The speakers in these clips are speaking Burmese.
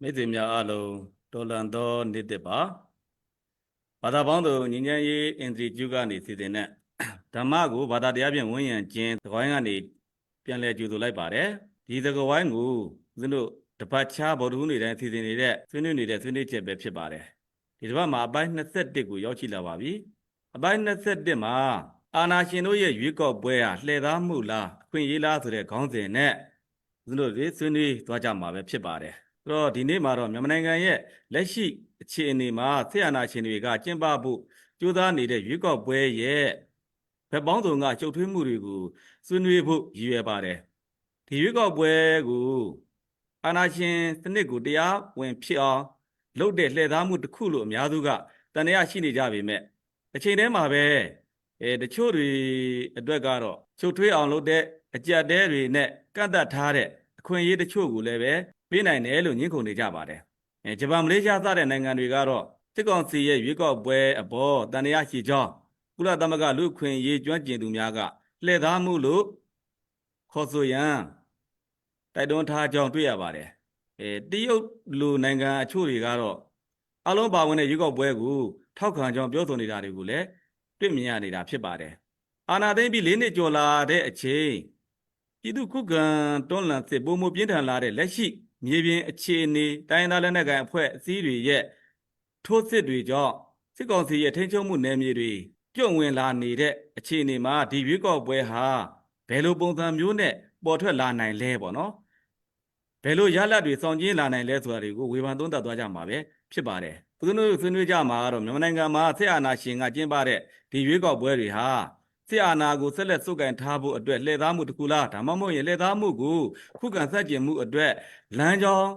မိတ်ဆွေများအားလုံးတော်လန်သောနေ့တစ်ပါဘာသာပေါင်းသူညီညာရေးအင်တရီကျုကနေစီစဉ်တဲ့ဓမ္မကိုဘာသာတရားဖြင့်ဝန်းရံခြင်းသကောင်းကနေပြန်လည်ကြိုဆိုလိုက်ပါတယ်ဒီသကောင်းကိုဦးဇင်းတို့တပတ်ချာဘော်ဒူးနေတိုင်းစီစဉ်နေတဲ့ဆွေးနွေးနေတဲ့ဆွေးနွေးချက်ပဲဖြစ်ပါတယ်ဒီတစ်ပတ်မှာအပိုင်း21ကိုရောက်ရှိလာပါပြီအပိုင်း21မှာအာနာရှင်တို့ရဲ့ရွေးကောက်ပွဲဟာလှည့်သားမှုလားအခွင့်အရေးလားဆိုတဲ့ခေါင်းစဉ်နဲ့ဦးဇင်းတို့တွေဆွေးနွေးသွားကြမှာပဲဖြစ်ပါတယ် ဆိုတော့ဒီနေ့မှာတော့မြန်မာနိုင်ငံရဲ့လက်ရှိအခြေအနေမှာဆရာနာရှင်တွေကကျင့်ပဖို့ကြိုးစားနေတဲ့ရွေးကောက်ပွဲရဲ့ဘက်ပေါင်းစုံကချုပ်ထွေးမှုတွေကိုဆွေးနွေးဖို့ရည်ရွယ်ပါတယ်ဒီရွေးကောက်ပွဲကိုအာနာရှင်စနစ်ကိုတရားဝင်ဖြစ်အောင်လုပ်တဲ့လှည့်သားမှုတစ်ခုလို့အများစုကတန်တရားရှိနေကြပေမဲ့အချိန်တည်းမှာပဲအဲတချို့တွေအတွက်ကတော့ချုပ်ထွေးအောင်လုပ်တဲ့အကြက်တဲတွေနဲ့ကန့်တတ်ထားတဲ့အခွင့်အရေးတချို့ကိုလည်းပဲ ပေးနိုင်တယ်လို့ညှင်းခုန်နေကြပါတယ်အဲဂျပန်မလေးရှားစတဲ့နိုင်ငံတွေကတော့စစ်ကောင်စီရဲ့ရွေးကောက်ပွဲအပေါ်တန်တရားရှိကြောင်းကုလသမဂ္ဂလူ့အခွင့်အရေးကျွမ်းကျင်သူများကလှည့်သားမှုလို့ခေါ်ဆိုရန်တိုက်တွန်းထားကြောင်းတွေ့ရပါတယ်အဲတရုတ်လူနိုင်ငံအချို့တွေကတော့အလုံးပါဝင်တဲ့ရွေးကောက်ပွဲကိုထောက်ခံကြောင်းပြောဆိုနေတာတွေကိုလည်းတွေ့မြင်ရနေတာဖြစ်ပါတယ်အာနာသိမ့်ပြီး၄နှစ်ကျော်လာတဲ့အချိန်ပြည်သူ့ခုခံတွန်းလှန်စစ်ပုံမှုပြင်းထန်လာတဲ့လက်ရှိ မြေပြင်အခြေအနေတိုင်းဒေသလက်နက်ကိုင်အဖွဲ့အစည်းတွေရဲ့ထိုးစစ်တွေကြောင့်စစ်ကောင်စီရဲ့ထိန်းချုပ်မှုနယ်မြေတွေပြုံဝင်လာနေတဲ့အခြေအနေမှာဒီရွေးကောက်ပွဲဟာဘယ်လိုပုံစံမျိုးနဲ့ပေါ်ထွက်လာနိုင်လဲပေါ့နော်ဘယ်လိုရလဒ်တွေစောင့်ကြည့်လာနိုင်လဲဆိုတာတွေကိုဝေဖန်သုံးသပ်သွားကြမှာပဲဖြစ်ပါတယ်။ဦးဇင်းတို့ဆွေးနွေးကြမှာကတော့မြန်မာနိုင်ငံမှာဆက်အာဏာရှင်ကကျင်းပတဲ့ဒီရွေးကောက်ပွဲတွေဟာ ဆက်အာဏာကိုဆက်လက်စုပ်ကိုင်ထားဖို့အတွက်လှည့်သားမှုတစ်ခုလားဒါမှမဟုတ်ရင်လှည့်သားမှုကိုခုခံဆက်ကျင်မှုအတွက်လမ်းကြောင်း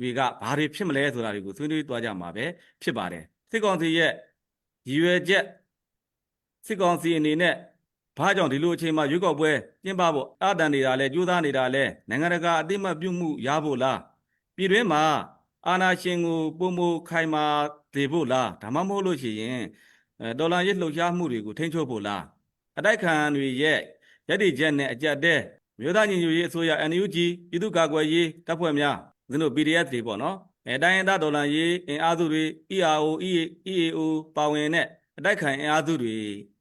တွေကဘာတွေဖြစ်မလဲဆိုတာတွေကိုဆွေးနွေးသွားကြမှာပဲဖြစ်ပါတယ်စစ်ကောင်စီရဲ့ရည်ရွယ်ချက်စစ်ကောင်စီအနေနဲ့ဘာကြောင့်ဒီလိုအချိန်မှာရွေးကောက်ပွဲကျင်းပဖို့အတန်နေတာလဲကြိုးစားနေတာလဲနိုင်ငံတကာအသိအမှတ်ပြုမှုရဖို့လားပြည်တွင်းမှာအာဏာရှင်ကိုပုံမခိုင်မာစေဖို့လားဒါမှမဟုတ်လို့ရှိရင်အဲဒေါ်လာရစ်လှုပ်ရှားမှုတွေကိုထိန်းချုပ်ဖို့လား အတိုက်ခံတွေရဲ့ရည်တည်ချက်နဲ့အကြက်တဲမြို့သားညီညွတ်ရေးအစိုးရ NUG ပြည်သူ့ကာကွယ်ရေးတပ်ဖွဲ့များဦးဇင်းတို့ PDF တွေပေါ့နော်အဲတိုင်းရင်းသားဒေါ်လာရေးအင်အားစုတွေ ERO EAO ပါဝင်တဲ့အတိုက်ခံအင်အားစုတွေ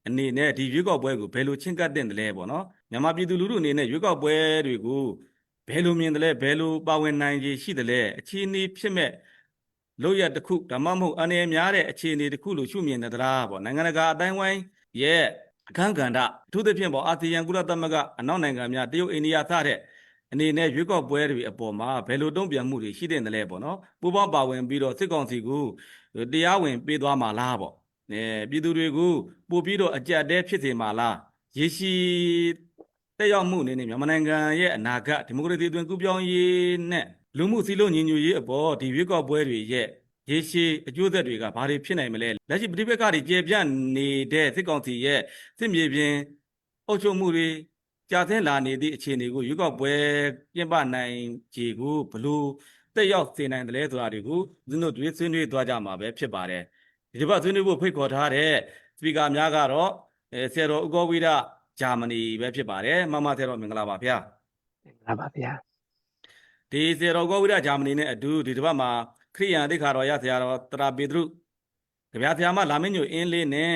အနေနဲ့ဒီရွေးကောက်ပွဲကိုဘယ်လိုချင်းကပ်တင်တယ်လဲပေါ့နော်မြန်မာပြည်သူလူထုအနေနဲ့ရွေးကောက်ပွဲတွေကိုဘယ်လိုမြင်တယ်လဲဘယ်လိုပါဝင်နိုင်ခြေရှိတယ်လဲအခြေအနေဖြစ်မဲ့လို့ရတစ်ခုဒါမှမဟုတ်အနေများတဲ့အခြေအနေတစ်ခုလို့ရှုမြင်တဲ့သလားပေါ့နိုင်ငံတကာအတိုင်းဝိုင်းရဲ့ အခန်းကဏ္ဍအထူးသဖြင့်ပေါ့အာဆီယံကုလသမဂ္ဂအနောက်နိုင်ငံများတရုတ်အိန္ဒိယစတဲ့အနေနဲ့ရွေးကောက်ပွဲတွေအပေါ်မှာဘယ်လိုတုံ့ပြန်မှုတွေရှိတဲ့တယ်လဲပေါ့နော်ပူးပေါင်းပါဝင်ပြီးတော့စစ်ကောင်စီကိုတရားဝင်ပေးသွားမှာလားပေါ့အဲပြည်သူတွေကိုပို့ပြီးတော့အကြက်တဲဖြစ်စေမှာလားရေရှိတက်ရောက်မှုအနေနဲ့မြန်မာနိုင်ငံရဲ့အနာဂတ်ဒီမိုကရေစီအတွင်ကူးပြောင်းရေးနဲ့လူမှုစည်းလုံးညီညွတ်ရေးအပေါ်ဒီရွေးကောက်ပွဲတွေရဲ့ ရေရှည်အကျိုးဆက်တွေကဘာတွေဖြစ်နိုင်မလဲလက်ရှိပဋိပက္ခတွေကျေပြန့်နေတဲ့စစ်ကောင်စီရဲ့စစ်မြေပြင်အုပ်ချုပ်မှုတွေကြာဆင်းလာနေသည့်အခြေအနေကိုရွေးကောက်ပွဲပြင်ပနိုင်ခြေကိုဘလို့တက်ရောက်စေနိုင်တယ်လဲဆိုတာတွေကိုဦးဇင်းတို့တွေဆွေးနွေးသွားကြမှာပဲဖြစ်ပါတယ်ဒီတစ်ပတ်ဆွေးနွေးဖို့ဖိတ်ခေါ်ထားတဲ့စပီကာများကတော့အဲဆရာတော်ဥကောဝိဒဂျာမနီပဲဖြစ်ပါတယ်မမဆရာတော်မင်္ဂလာပါဗျာမင်္ဂလာပါဗျာဒီဆရာတော်ဥကောဝိဒဂျာမနီနဲ့အတူဒီတစ်ပတ်မှာ ခရိယန်တိခါတော်ရဆရာတော်တရာပေတရုကြဗျာဆရာမလာမင်းညိုအင်းလေးနဲ့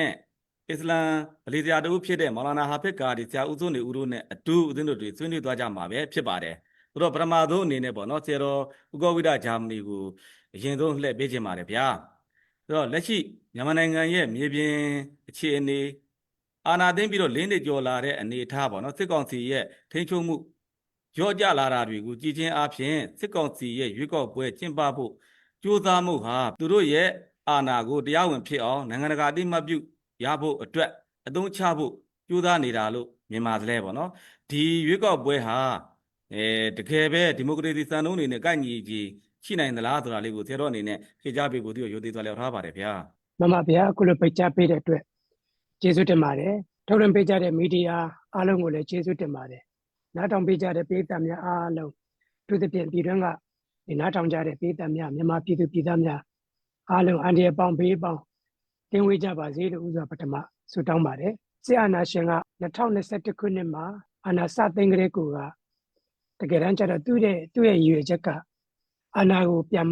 အစ္စလမ်ဗလီဆရာတူဖြစ်တဲ့မော်လာနာဟာဖစ်ကာဒီဆရာဦးစိုးနေဦးတို့နဲ့အတူဦးဇင်းတို့တွေဆွေးနွေးသွားကြမှာပဲဖြစ်ပါတယ်။ဆိုတော့ပထမဆုံးအနေနဲ့ပေါ့နော်ဆရာတော်ဥကောဝိဒဂျာမနီကိုအရင်ဆုံးလှည့်ပေးခြင်းပါတယ်ဗျာ။ဆိုတော့လက်ရှိမြန်မာနိုင်ငံရဲ့မြေပြင်အခြေအနေအာဏာသိမ်းပြီးတော့လင်းနေကြော်လာတဲ့အနေအထားပေါ့နော်စစ်ကောင်စီရဲ့ထိန်းချုပ်မှုရော့ကျလာတာတွေကိုကြည်ချင်းအပြင်စစ်ကောင်စီရဲ့ရွေးကောက်ပွဲကျင်းပဖို့ ကြိုးစားမှုဟာသူတို့ရဲ့အာဏာကိုတရားဝင်ဖြစ်အောင်နိုင်ငံတကာအသိအမှတ်ပြုရဖို့အတွက်အသုံးချဖို့ကြိုးစားနေတာလို့မြင်ပါတယ်ပေါ့နော်ဒီရွေးကောက်ပွဲဟာအဲတကယ်ပဲဒီမိုကရေစီစံနှုန်းတွေနဲ့ကိုက်ညီကြီးရှိနိုင်သလားဆိုတာလေးကိုဆရာတော်အနေနဲ့ဖြေကြားပေးဖို့သူတို့ရိုသေသွားလျောက်ထားပါတယ်ဗျာမမဗျာအခုလိုပိတ်ချပေးတဲ့အတွက်ကျေးဇူးတင်ပါတယ်ထုတ်လွှင့်ပေးကြတဲ့မီဒီယာအားလုံးကိုလည်းကျေးဇူးတင်ပါတယ်နားထောင်ပေးကြတဲ့ပေးသက်များအားလုံးသူသဖြင့်ပြည်တွင်းက ဒီနားထောင်ကြတဲ့ပေးသက်များမြန်မာပြည်သူပြည်သားများအားလုံးအန္တရာယ်ပေါင်းဘေးပေါင်းတင်ဝေးကြပါစေလို့ဥစွာပထမဆုတောင်းပါတယ်စစ်အာဏာရှင်က2021ခုနှစ်မှာအာဏာစသိမ်းကလေးကိုကတကယ်တမ်းကျတော့သူ့ရဲ့သူ့ရဲ့ရည်ရွယ်ချက်ကအာဏာကိုပြန်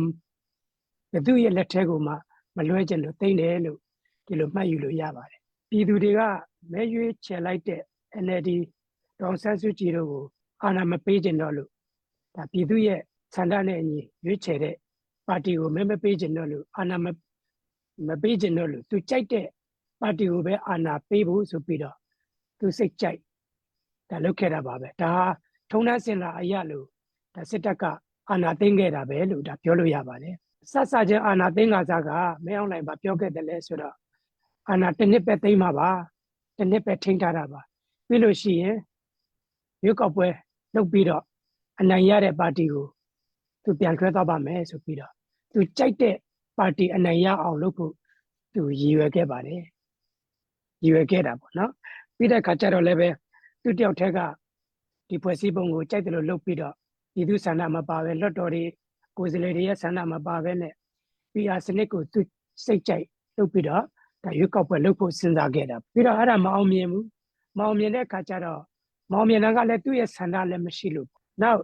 ဘယ်သူရဲ့လက်ထဲကိုမှမလွှဲကျင်လို့တိမ့်တယ်လို့ဒီလိုမှတ်ယူလို့ရပါတယ်ပြည်သူတွေကမဲရွေးချယ်လိုက်တဲ့ NLD ဒေါအောင်ဆန်းစုကြည်တို့ကိုအာဏာမပေးကျင်တော့လို့ဒါပြည်သူရဲ့ ဆန္ဒနဲ့အညီရွေးချယ်တဲ့ပါတီကိုမဲမပေးကျင်တော့လို့အာဏာမမပေးကျင်တော့လို့သူကြိုက်တဲ့ပါတီကိုပဲအာဏာပေးဖို့ဆိုပြီးတော့သူစိတ်ကြိုက်ဒါလုပ်ခဲ့တာပါပဲဒါဟာထုံနှန်းစင်လာအရလို့ဒါစစ်တပ်ကအာဏာသိမ်းခဲ့တာပဲလို့ဒါပြောလို့ရပါတယ်စစချင်းအာဏာသိမ်းကစားကမဲအောင်နိုင်ပါပြောခဲ့တယ်လဲဆိုတော့အာဏာတစ်နှစ်ပဲသိမ်းမှာပါတစ်နှစ်ပဲထိန်းထားတာပါပြီးလို့ရှိရင်ရွေးကောက်ပွဲလုပ်ပြီးတော့အနိုင်ရတဲ့ပါတီကို သူပြန်ခွဲသွားပါမယ်ဆိုပြီးတော့သူကြိုက်တဲ့ပါတီအနိုင်ရအောင်လုပ်ဖို့သူရည်ရွယ်ခဲ့ပါတယ်ရည်ရွယ်ခဲ့တာပေါ့နော်ပြီးတဲ့အခါကျတော့လည်းပဲသူတယောက်တည်းကဒီဖွဲ့စည်းပုံကိုကြိုက်တယ်လို့လုပ်ပြီးတော့ပြည်သူဆန္ဒမပါပဲလွတ်တော်တွေကိုယ်စားလှယ်တွေရဲ့ဆန္ဒမပါပဲနဲ့ PR စနစ်ကိုသူစိတ်ကြိုက်လုပ်ပြီးတော့ဒါရွေးကောက်ပွဲလုပ်ဖို့စဉ်းစားခဲ့တာပြီးတော့အဲ့ဒါမအောင်မြင်ဘူးမအောင်မြင်တဲ့အခါကျတော့မအောင်မြင်တာကလည်းသူ့ရဲ့ဆန္ဒလည်းမရှိလို့နောက်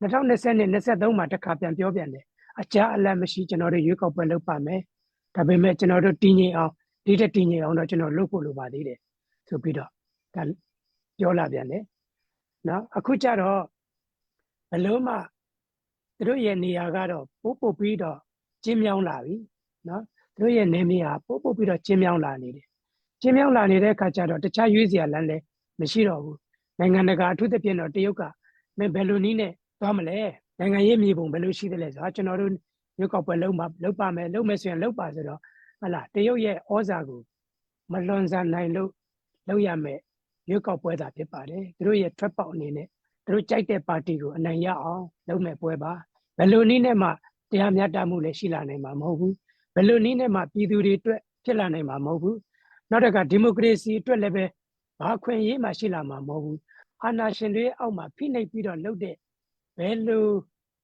2020နဲ့23မှာတစ်ခါပြန်ပြောပြန်တယ်အကြအလတ်မရှိကျွန်တော်တို့ရွေးကောက်ပွဲလုပ်ပါမယ်ဒါပေမဲ့ကျွန်တော်တို့တည်ငြိမ်အောင်ဒီတက်တည်ငြိမ်အောင်တော့ကျွန်တော်လုပ်ဖို့လိုပါသေးတယ်ဆိုပြီးတော့ဒါပြောလာပြန်တယ်နော်အခုကျတော့ဘယ်လုံးမှသူတို့ရဲ့နေရာကတော့ပို့ပို့ပြီးတော့ကျင်းမြောင်းလာပြီနော်သူတို့ရဲ့နေမြေဟာပို့ပို့ပြီးတော့ကျင်းမြောင်းလာနေတယ်ကျင်းမြောင်းလာနေတဲ့အခါကျတော့တခြားရွေးစရာလမ်းလည်းမရှိတော့ဘူးနိုင်ငံတကာအထူးသဖြင့်တော့တရုတ်ကမင်းဘယ်လိုနည်းနဲ့ သွားမလဲနိုင်ငံရေးမြေပုံဘယ်လိုရှိသလဲဆိုတော့ကျွန်တော်တို့ရွေးကောက်ပွဲလုံးပါလုံးပါမယ်လုံးမယ်ဆိုရင်လုံးပါဆိုတော့ဟလာတရုတ်ရဲ့ဩဇာကိုမလွန်ဆန်နိုင်လို့လုံးရမယ်ရွေးကောက်ပွဲသာဖြစ်ပါတယ်သူတို့ရဲ့ထွက်ပေါက်အနေနဲ့သူတို့ကြိုက်တဲ့ပါတီကိုအနိုင်ရအောင်လုပ်မယ်ပွဲပါဘယ်လိုနည်းနဲ့မှတရားမျှတမှုလည်းရှိလာနိုင်မှာမဟုတ်ဘူးဘယ်လိုနည်းနဲ့မှပြည်သူတွေအတွက်ဖြစ်လာနိုင်မှာမဟုတ်ဘူးနောက်တစ်ခါဒီမိုကရေစီအတွက်လည်းပဲဘာခွင့်ရေးမှရှိလာမှာမဟုတ်ဘူးအာဏာရှင်တွေရဲ့အောက်မှာဖိနှိပ်ပြီးတော့လုပ်တဲ့ ဘယ်လို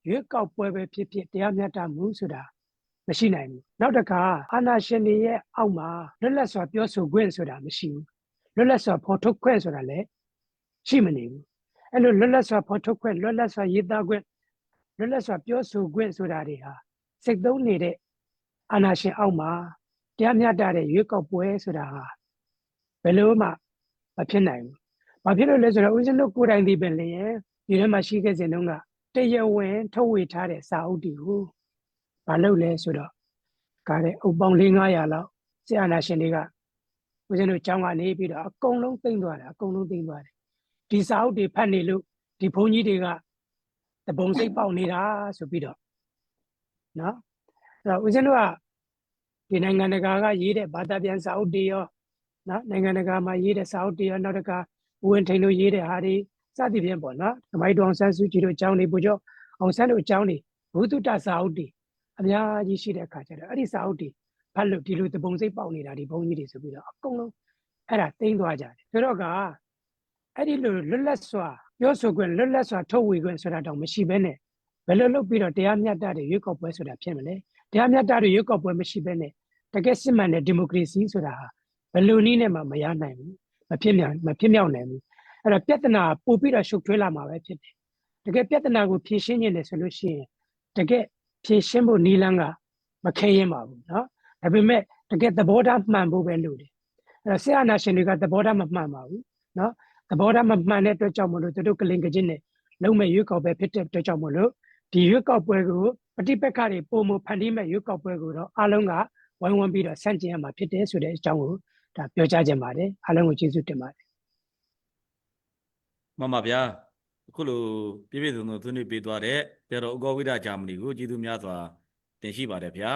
ရွေးကောက်ပွဲပဲဖြစ်ဖြစ်တရားမျှတမှုဆိုတာမရှိနိုင်ဘူးနောက်တစ်ခါအာဏာရှင်တွေရဲ့အောက်မှာလွတ်လပ်စွာပြောဆိုခွင့်ဆိုတာမရှိဘူးလွတ်လပ်စွာဖော်ထုတ်ခွင့်ဆိုတာလည်းရှိမနေဘူးအဲ့လိုလွတ်လပ်စွာဖော်ထုတ်ခွင့်လွတ်လပ်စွာရေးသားခွင့်လွတ်လပ်စွာပြောဆိုခွင့်ဆိုတာတွေဟာစိတ်သုံးနေတဲ့အာဏာရှင်အောက်မှာတရားမျှတတဲ့ရွေးကောက်ပွဲဆိုတာဟာဘယ်လိုမှမဖြစ်နိုင်ဘူး။ဘာဖြစ်လို့လဲဆိုတော့ဦးဇင်းတို့ကိုယ်တိုင်ဒီပင်လျင် ဒီထဲမှာရှိခဲ့စဉ်တုန်းကတရားဝင်ထုတ်ဝေထားတဲ့စာအုပ်တွေကိုမလုပ်လဲဆိုတော့ကားတဲ့အုပ်ပေါင်း400လောက်ဆရာနာရှင်တွေကဦးဇင်းတို့ကျောင်းကနေပြီးတော့အကုန်လုံးသိမ့်သွားတယ်အကုန်လုံးသိမ့်သွားတယ်ဒီစာအုပ်တွေဖတ်နေလို့ဒီဘုန်းကြီးတွေကတပုံစိတ်ပေါက်နေတာဆိုပြီးတော့နော်အဲ့တော့ဦးဇင်းတို့ကဒီနိုင်ငံတကာကရေးတဲ့ဘာသာပြန်စာအုပ်တွေရောနော်နိုင်ငံတကာမှာရေးတဲ့စာအုပ်တွေရောနောက်တစ်ခါဦးဝင်ထိန်တို့ရေးတဲ့ဟာတွေ စသည်ဖြင့်ပေါ့နော်ဓမ္မတော်အောင်ဆန်းစုကြည်တို့အကြောင်းတွေပူကျော်အောင်ဆန်းတို့အကြောင်းတွေဘုသူတ္တစာအုပ်တွေအများကြီးရှိတဲ့အခါကျတော့အဲ့ဒီစာအုပ်တွေဖတ်လို့ဒီလိုတပုံစိတ်ပေါက်နေတာဒီဘုန်းကြီးတွေဆိုပြီးတော့အကုန်လုံးအဲ့ဒါတိမ့်သွားကြတယ်ဆိုတော့ကအဲ့ဒီလိုလွတ်လပ်စွာပြောဆိုခွင့်လွတ်လပ်စွာထုတ်ဝေခွင့်ဆိုတာတောင်မရှိဘဲနဲ့ဘယ်လိုလုပ်ပြီးတော့တရားမျှတတဲ့ရွေးကောက်ပွဲဆိုတာဖြစ်မလဲတရားမျှတတဲ့ရွေးကောက်ပွဲမရှိဘဲနဲ့တကယ်စစ်မှန်တဲ့ဒီမိုကရေစီဆိုတာဟာဘယ်လိုနည်းနဲ့မှမရနိုင်ဘူးမဖြစ်မြောက်မဖြစ်မြောက်နိုင်ဘူး အဲ့တော့ပြဿနာပို့ပြီးတော့ရှုပ်ထွေးလာမှာပဲဖြစ်တယ်တကယ်ပြဿနာကိုဖြေရှင်းနေတယ်ဆိုလို့ရှိရင်တကယ်ဖြေရှင်းဖို့နီလန်းကမခဲရင်ပါဘူးเนาะဒါပေမဲ့တကယ်သဘောထားမှန်ဖို့ပဲလိုတယ်အဲ့တော့ဆရာနာရှင်တွေကသဘောထားမမှန်ပါဘူးเนาะသဘောထားမမှန်တဲ့အတွက်ကြောင့်မလို့သူတို့ကလင်ကချင်းနဲ့လုံးမဲ့ရွေးကောက်ပွဲဖြစ်တဲ့အတွက်ကြောင့်မလို့ဒီရွေးကောက်ပွဲကိုပฏิပက္ခတွေပုံမဖန်တီးမဲ့ရွေးကောက်ပွဲကိုတော့အားလုံးကဝိုင်းဝန်းပြီးတော့ဆန့်ကျင်ရမှာဖြစ်တယ်ဆိုတဲ့အကြောင်းကိုဒါပြောကြားခြင်းပါတယ်အားလုံးကိုကျေးဇူးတင်ပါတယ် မှန်ပါဗျာအခုလိုပြည့်ပြည့်စုံစုံသွင်းပြပေးသွားတဲ့တေတော်ဥကောဝိဒဂျာမနီကိုကျေးဇူးများစွာတင်ရှိပါတယ်ဗျာ